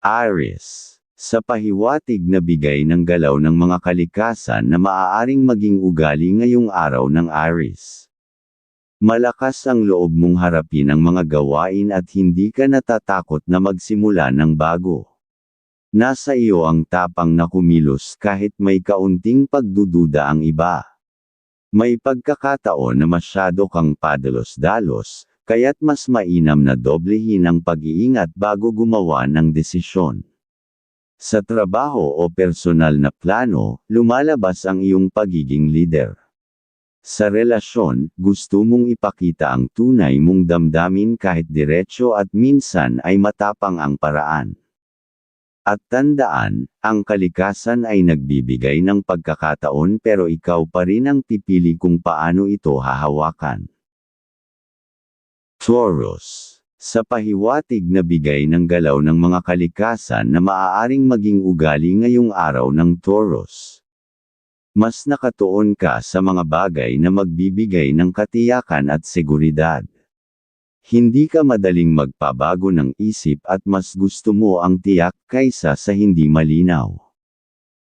Aries. Sa pahiwatig na bigay ng galaw ng mga kalikasan na maaaring maging ugali ngayong araw ng Aries. Malakas ang loob mong harapin ang mga gawain at hindi ka natatakot na magsimula ng bago. Nasa iyo ang tapang na kumilos kahit may kaunting pagdududa ang iba. May pagkakataon na masyado kang padalos-dalos, kaya't mas mainam na doblehin ang pag-iingat bago gumawa ng desisyon. Sa trabaho o personal na plano, lumalabas ang iyong pagiging leader. Sa relasyon, gusto mong ipakita ang tunay mong damdamin kahit diretsyo at minsan ay matapang ang paraan. At tandaan, ang kalikasan ay nagbibigay ng pagkakataon pero ikaw pa rin ang pipili kung paano ito hahawakan. Taurus sa pahiwatig na bigay ng galaw ng mga kalikasan na maaaring maging ugali ngayong araw ng Taurus. Mas nakatuon ka sa mga bagay na magbibigay ng katiyakan at seguridad. Hindi ka madaling magpabago ng isip at mas gusto mo ang tiyak kaysa sa hindi malinaw.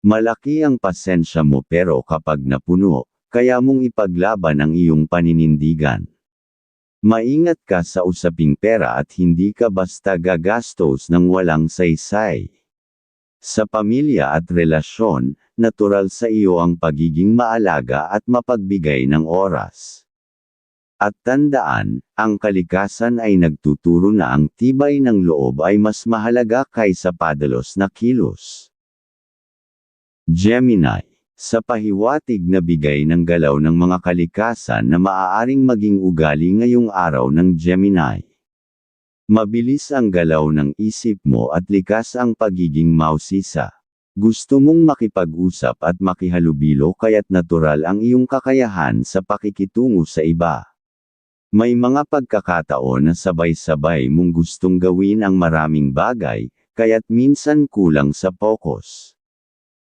Malaki ang pasensya mo pero kapag napuno, kaya mong ipaglaban ang iyong paninindigan. Maingat ka sa usaping pera at hindi ka basta gagastos ng walang saysay. Sa pamilya at relasyon, natural sa iyo ang pagiging maalaga at mapagbigay ng oras. At tandaan, ang kalikasan ay nagtuturo na ang tibay ng loob ay mas mahalaga kaysa padalos na kilos. Gemini sa pahiwatig na bigay ng galaw ng mga kalikasan na maaaring maging ugali ngayong araw ng Gemini. Mabilis ang galaw ng isip mo at likas ang pagiging mausisa. Gusto mong makipag-usap at makihalubilo kaya't natural ang iyong kakayahan sa pakikitungo sa iba. May mga pagkakataon na sabay-sabay mong gustong gawin ang maraming bagay, kaya't minsan kulang sa focus.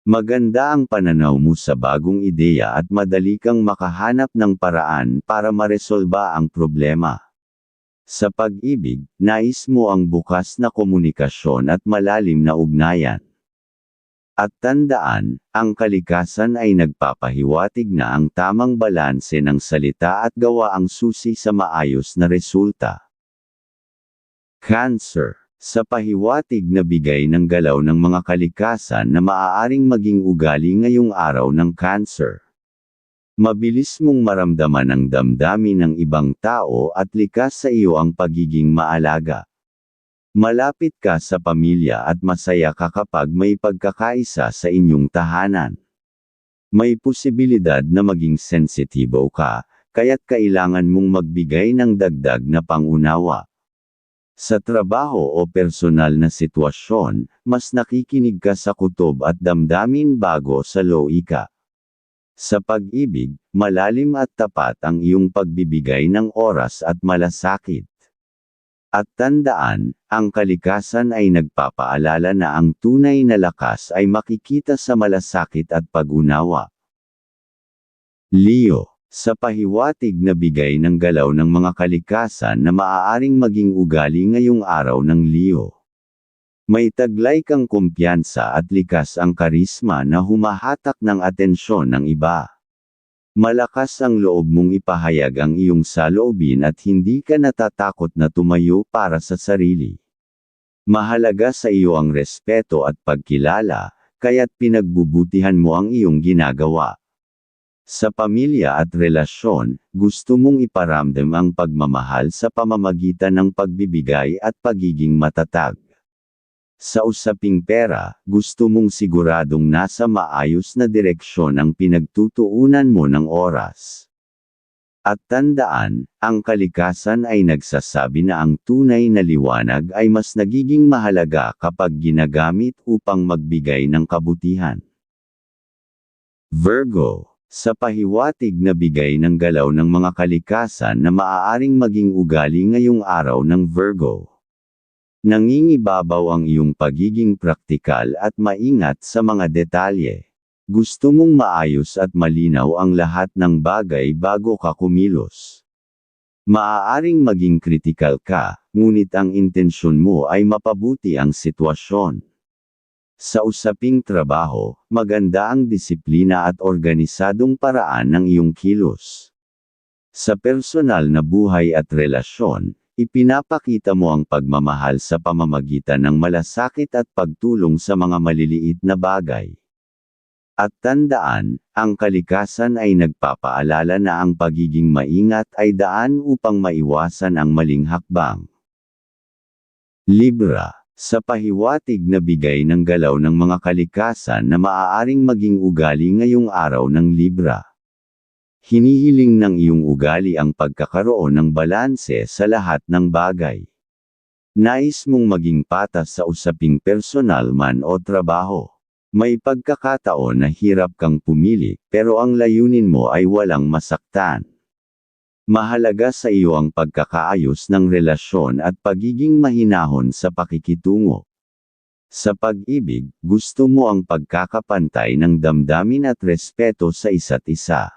Maganda ang pananaw mo sa bagong ideya at madali kang makahanap ng paraan para maresolba ang problema. Sa pag-ibig, nais mo ang bukas na komunikasyon at malalim na ugnayan. At tandaan, ang kalikasan ay nagpapahiwatig na ang tamang balanse ng salita at gawa ang susi sa maayos na resulta. Cancer sa pahiwatig na bigay ng galaw ng mga kalikasan na maaaring maging ugali ngayong araw ng cancer. Mabilis mong maramdaman ang damdamin ng ibang tao at likas sa iyo ang pagiging maalaga. Malapit ka sa pamilya at masaya ka kapag may pagkakaisa sa inyong tahanan. May posibilidad na maging sensitibo ka, kaya't kailangan mong magbigay ng dagdag na pangunawa. Sa trabaho o personal na sitwasyon, mas nakikinig ka sa kutob at damdamin bago sa loika. Sa pag-ibig, malalim at tapat ang iyong pagbibigay ng oras at malasakit. At tandaan, ang kalikasan ay nagpapaalala na ang tunay na lakas ay makikita sa malasakit at pag-unawa. Leo sa pahiwatig na bigay ng galaw ng mga kalikasan na maaaring maging ugali ngayong araw ng Leo. May taglay kang kumpiyansa at likas ang karisma na humahatak ng atensyon ng iba. Malakas ang loob mong ipahayag ang iyong saloobin at hindi ka natatakot na tumayo para sa sarili. Mahalaga sa iyo ang respeto at pagkilala, kaya't pinagbubutihan mo ang iyong ginagawa. Sa pamilya at relasyon, gusto mong iparamdam ang pagmamahal sa pamamagitan ng pagbibigay at pagiging matatag. Sa usaping pera, gusto mong siguradong nasa maayos na direksyon ang pinagtutuunan mo ng oras. At tandaan, ang kalikasan ay nagsasabi na ang tunay na liwanag ay mas nagiging mahalaga kapag ginagamit upang magbigay ng kabutihan. Virgo sa pahiwatig na bigay ng galaw ng mga kalikasan na maaaring maging ugali ngayong araw ng Virgo. Nangingibabaw ang iyong pagiging praktikal at maingat sa mga detalye. Gusto mong maayos at malinaw ang lahat ng bagay bago ka kumilos. Maaaring maging kritikal ka, ngunit ang intensyon mo ay mapabuti ang sitwasyon. Sa usaping trabaho, maganda ang disiplina at organisadong paraan ng iyong kilos. Sa personal na buhay at relasyon, ipinapakita mo ang pagmamahal sa pamamagitan ng malasakit at pagtulong sa mga maliliit na bagay. At tandaan, ang kalikasan ay nagpapaalala na ang pagiging maingat ay daan upang maiwasan ang maling hakbang. Libra, sa pahiwatig na bigay ng galaw ng mga kalikasan na maaaring maging ugali ngayong araw ng Libra. Hinihiling ng iyong ugali ang pagkakaroon ng balanse sa lahat ng bagay. Nais mong maging patas sa usaping personal man o trabaho. May pagkakataon na hirap kang pumili, pero ang layunin mo ay walang masaktan. Mahalaga sa iyo ang pagkakaayos ng relasyon at pagiging mahinahon sa pakikitungo. Sa pag-ibig, gusto mo ang pagkakapantay ng damdamin at respeto sa isa't isa.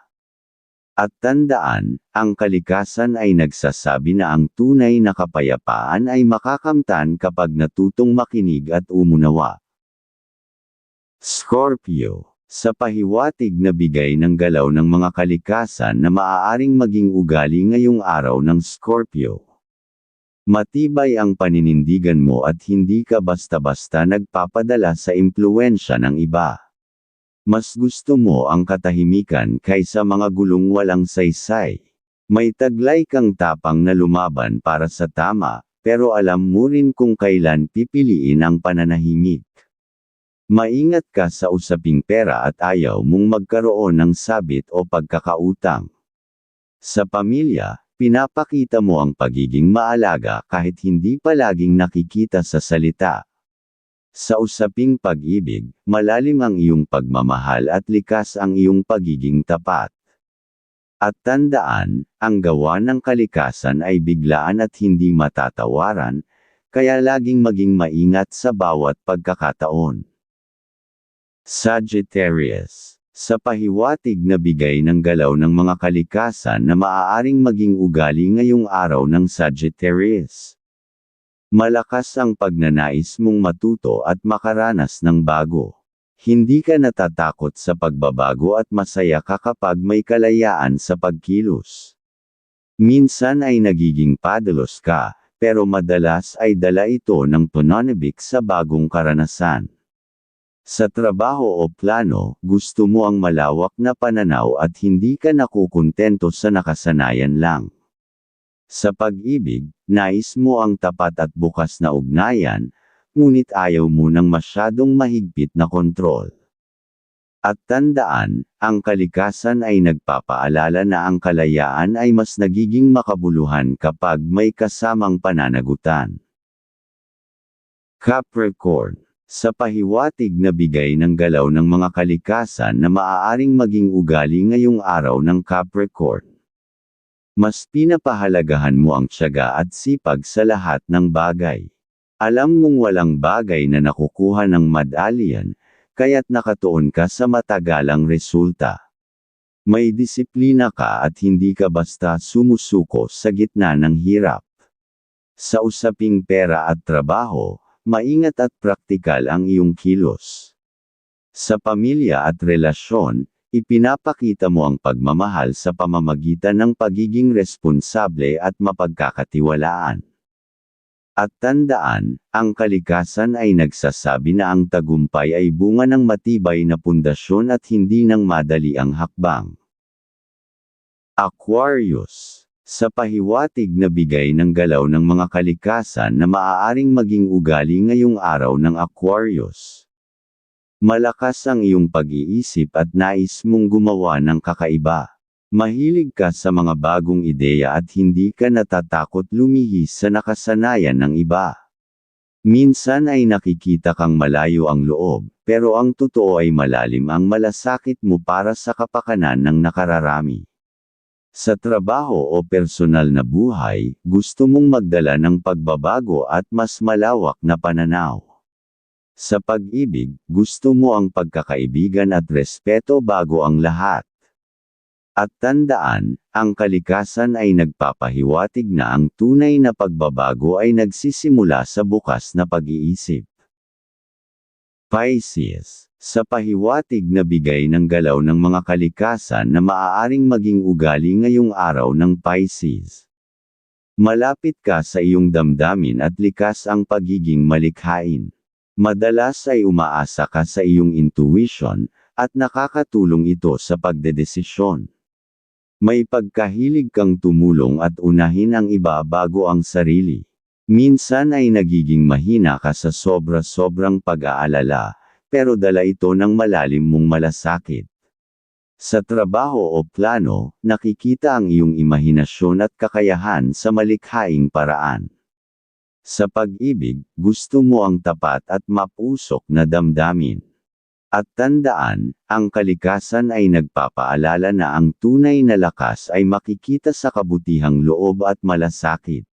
At tandaan, ang kalikasan ay nagsasabi na ang tunay na kapayapaan ay makakamtan kapag natutong makinig at umunawa. Scorpio, sa pahiwatig na bigay ng galaw ng mga kalikasan na maaaring maging ugali ngayong araw ng Scorpio. Matibay ang paninindigan mo at hindi ka basta-basta nagpapadala sa impluensya ng iba. Mas gusto mo ang katahimikan kaysa mga gulong walang saysay. May taglay kang tapang na lumaban para sa tama, pero alam mo rin kung kailan pipiliin ang pananahimik. Maingat ka sa usaping pera at ayaw mong magkaroon ng sabit o pagkakautang. Sa pamilya, pinapakita mo ang pagiging maalaga kahit hindi palaging nakikita sa salita. Sa usaping pag-ibig, malalim ang iyong pagmamahal at likas ang iyong pagiging tapat. At tandaan, ang gawa ng kalikasan ay biglaan at hindi matatawaran, kaya laging maging maingat sa bawat pagkakataon. Sagittarius. Sa pahiwatig na bigay ng galaw ng mga kalikasan na maaaring maging ugali ngayong araw ng Sagittarius. Malakas ang pagnanais mong matuto at makaranas ng bago. Hindi ka natatakot sa pagbabago at masaya ka kapag may kalayaan sa pagkilos. Minsan ay nagiging padalos ka, pero madalas ay dala ito ng pananabik sa bagong karanasan. Sa trabaho o plano, gusto mo ang malawak na pananaw at hindi ka nakukontento sa nakasanayan lang. Sa pag-ibig, nais mo ang tapat at bukas na ugnayan, ngunit ayaw mo ng masyadong mahigpit na kontrol. At tandaan, ang kalikasan ay nagpapaalala na ang kalayaan ay mas nagiging makabuluhan kapag may kasamang pananagutan. Capricorn sa pahiwatig na bigay ng galaw ng mga kalikasan na maaaring maging ugali ngayong araw ng Capricorn. Mas pinapahalagahan mo ang tiyaga at sipag sa lahat ng bagay. Alam mong walang bagay na nakukuha ng madalian, kaya't nakatuon ka sa matagalang resulta. May disiplina ka at hindi ka basta sumusuko sa gitna ng hirap. Sa usaping pera at trabaho, Maingat at praktikal ang iyong kilos. Sa pamilya at relasyon, ipinapakita mo ang pagmamahal sa pamamagitan ng pagiging responsable at mapagkakatiwalaan. At tandaan, ang kalikasan ay nagsasabi na ang tagumpay ay bunga ng matibay na pundasyon at hindi ng madali ang hakbang. Aquarius sa pahiwatig na bigay ng galaw ng mga kalikasan na maaaring maging ugali ngayong araw ng Aquarius. Malakas ang iyong pag-iisip at nais mong gumawa ng kakaiba. Mahilig ka sa mga bagong ideya at hindi ka natatakot lumihis sa nakasanayan ng iba. Minsan ay nakikita kang malayo ang loob, pero ang totoo ay malalim ang malasakit mo para sa kapakanan ng nakararami. Sa trabaho o personal na buhay, gusto mong magdala ng pagbabago at mas malawak na pananaw. Sa pag-ibig, gusto mo ang pagkakaibigan at respeto bago ang lahat. At tandaan, ang kalikasan ay nagpapahiwatig na ang tunay na pagbabago ay nagsisimula sa bukas na pag-iisip. Pisces, sa pahiwatig na bigay ng galaw ng mga kalikasan na maaaring maging ugali ngayong araw ng Pisces. Malapit ka sa iyong damdamin at likas ang pagiging malikhain. Madalas ay umaasa ka sa iyong intuition, at nakakatulong ito sa pagdedesisyon. May pagkahilig kang tumulong at unahin ang iba bago ang sarili. Minsan ay nagiging mahina ka sa sobra-sobrang pag-aalala, pero dala ito ng malalim mong malasakit. Sa trabaho o plano, nakikita ang iyong imahinasyon at kakayahan sa malikhaing paraan. Sa pag-ibig, gusto mo ang tapat at mapusok na damdamin. At tandaan, ang kalikasan ay nagpapaalala na ang tunay na lakas ay makikita sa kabutihang loob at malasakit.